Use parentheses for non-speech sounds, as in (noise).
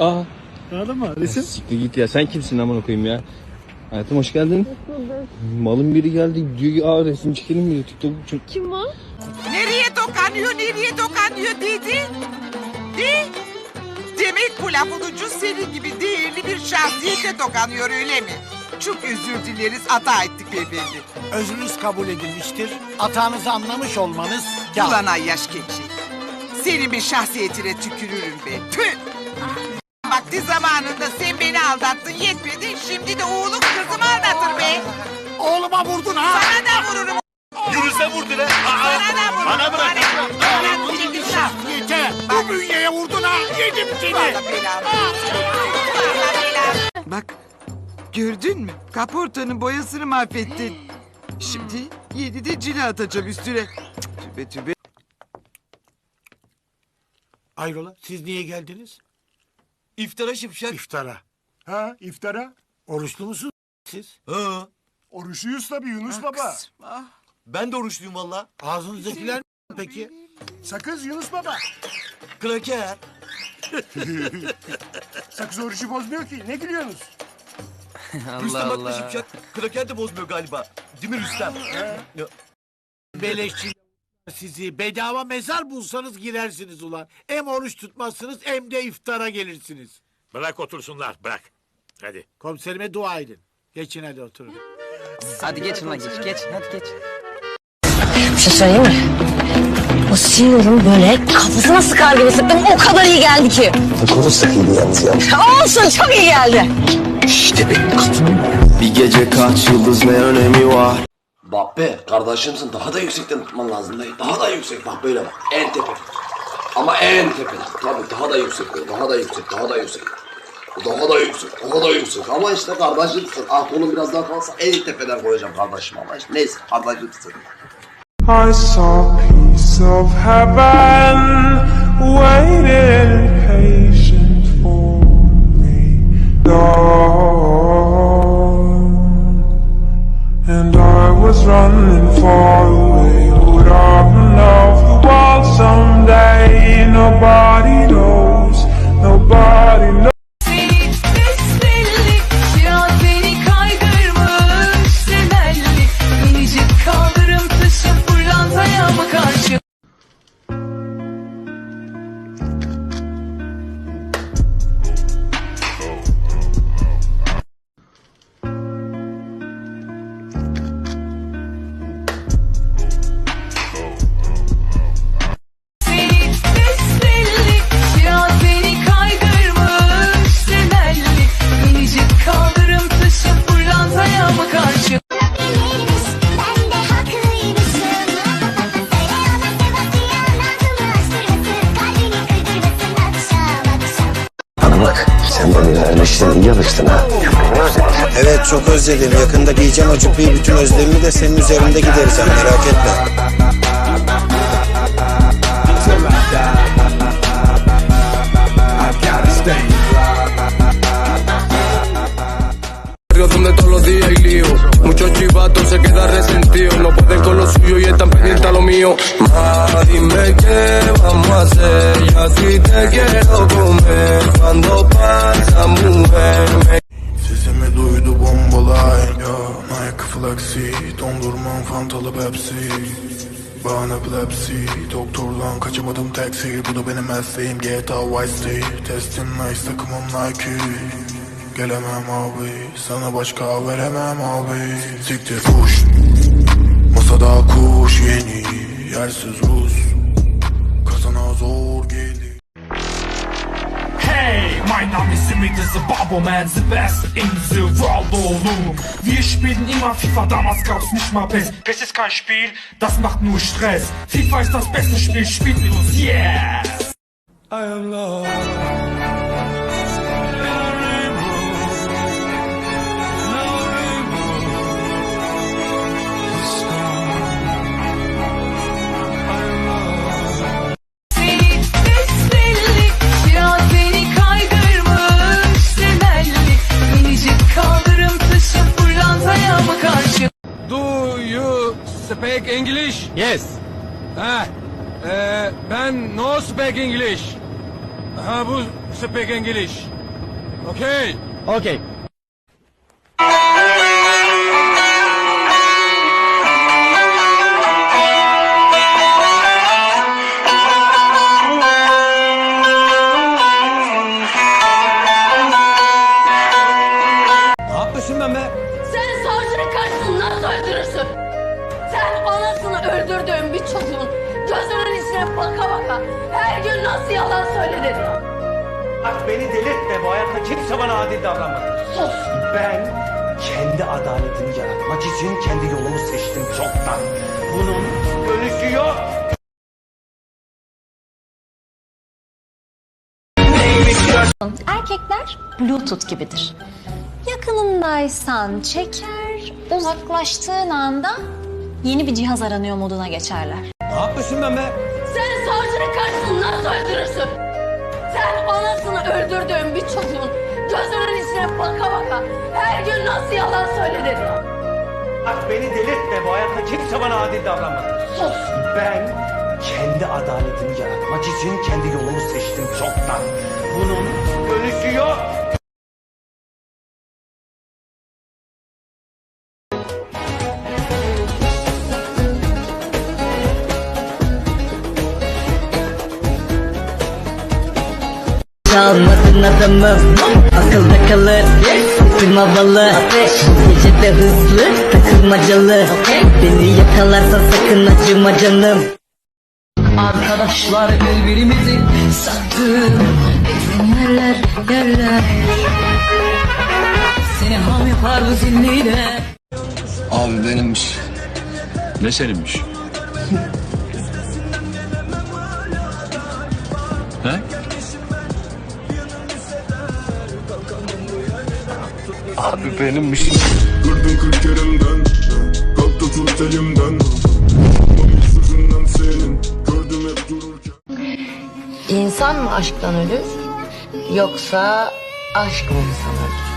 Aa, Anladın mı? Resim. siktir git ya. Sen kimsin amına koyayım ya? Hayatım hoş geldin. Malın biri geldi diyor ki aa resim çekelim diyor. TikTok çok... Kim o? Nereye dokanıyor, nereye dokanıyor dedi. De. Demek bu lafın ucu senin gibi değerli bir şahsiyete dokanıyor öyle mi? Çok özür dileriz, hata ettik beyefendi. Özrünüz kabul edilmiştir. Hatanızı anlamış olmanız Ulan ay yaş keçi. Senin bir şahsiyetine tükürürüm be. Tüh! Vakti zamanında sen beni aldattın yetmedi. Şimdi de oğlum kızımı aldatır be. Oğluma vurdun ha! Sana da vururum. Yunus'a vurdu lan. Sana da vururum. Bana bırak. Bana bırak. bir şah. Yeter! Bu bünyeye vurdun ha! Yedim seni! Vallahi belanı. Vallahi belanı. Bak gördün mü? Kaportanın boyasını mahvettin. Şimdi yeni de cila atacağım üstüne. Tübe tübe. Ayrola siz niye geldiniz? İftara şıpşak. İftara. Ha iftara? Oruçlu musunuz siz? Ha, Oruçluyuz tabii Yunus baba. Ah, ben de oruçluyum valla. Ağzınızdakiler peki? Sakız Yunus baba. Kraker. (laughs) Sakız orucu bozmuyor ki. Ne gülüyorsunuz? Rüstem haklı şıpşak. Kraker de bozmuyor galiba. Değil mi Rüstem? Beleşçi sizi bedava mezar bulsanız girersiniz ulan. Hem oruç tutmazsınız hem de iftara gelirsiniz. Bırak otursunlar bırak. Hadi. Komiserime dua edin. Geçin hadi oturun. Hadi geç lan geç geç hadi geç. Bir şey söyleyeyim mi? O siniyorum böyle kafasına sıkar gibi sıktım. O kadar iyi geldi ki. Kuru sıkıydı yalnız ya. Olsun çok iyi geldi. Bir gece kaç yıldız ne önemi var? Bak be kardeşimsin daha da yüksekten tutman lazım dayı. Daha da yüksek bak böyle bak en tepe. Ama en tepe. Tabii daha da yüksek böyle, daha da yüksek daha da yüksek. Daha da yüksek daha da yüksek ama işte kardeşimsin. Ah kolum biraz daha kalsa en tepeden koyacağım kardeşim ama işte neyse kardeşimsin. I saw of heaven enişten iyi alıştın ha. Evet çok özledim. Yakında giyeceğim cübbeyi bütün özlemimi de senin üzerinde gidereceğim merak etme. Resentidos. No pueden con lo suyo y están pendientes a lo mío. Ma, dime qué vamos a hacer. Yo así te quiero comer. Cuando pasa, mujer. me- Sesimi duydu bombalar ya Nike Flexi Dondurmam fantalı Pepsi Bana epilepsi Doktordan kaçamadım taksi Bu da benim mesleğim GTA Vice City Testim nice takımım Nike Gelemem abi Sana başka veremem abi Siktir kuş Masada kuş yeni Yersiz Rus Kazana zor gelir Hey, mein Name ist Simit, the Babo Man, the best in the world, oh no. Wir spielen immer FIFA, damals gab's nicht mal PES. PES ist kein Spiel, das macht nur Stress. FIFA ist das beste Spiel, spielt mit uns, yes! I am lost. Speak English? Yes. Ha, e, ben no speak English. Ha, bu speak English. Okay. Okay. Her gün nasıl yalan söyledin? Bak beni delirtme bu hayatta kimse bana adil davranmadı. Sus! Ben kendi adaletimi yaratmak için kendi yolumu seçtim çoktan. Bunun dönüşü yok. Erkekler Bluetooth gibidir. Yakınındaysan çeker, uzaklaştığın anda yeni bir cihaz aranıyor moduna geçerler. Ne yapmışım ben be? Savcının karşısında nasıl öldürürsün? Sen anasını öldürdüğün bir çocuğun gözünün içine baka baka her gün nasıl yalan söyledin? Bak beni delirtme bu hayatta kimse bana adil davranmadı. Sus! Ben kendi adaletimi yaratmak için kendi yolumu seçtim çoktan. Bunun dönüşü yok. Çalmadın adamım Akılda kalır. Tüm havalı. Bu gece de hızlı. Takılmacalı. Beni yakalarsan sakın acıma canım. Arkadaşlar birbirimizi sattık Yerler yerler. Seni ham yapar bu zilliyle Abi benimmiş. Ne seninmiş? (laughs) He? Benimmiş. Kırdın kırk yerimden. Kalktı tut elimden. Sözünden senin. Gördüm hep dururken. İnsan mı aşktan ölür Yoksa aşk mı insan ölür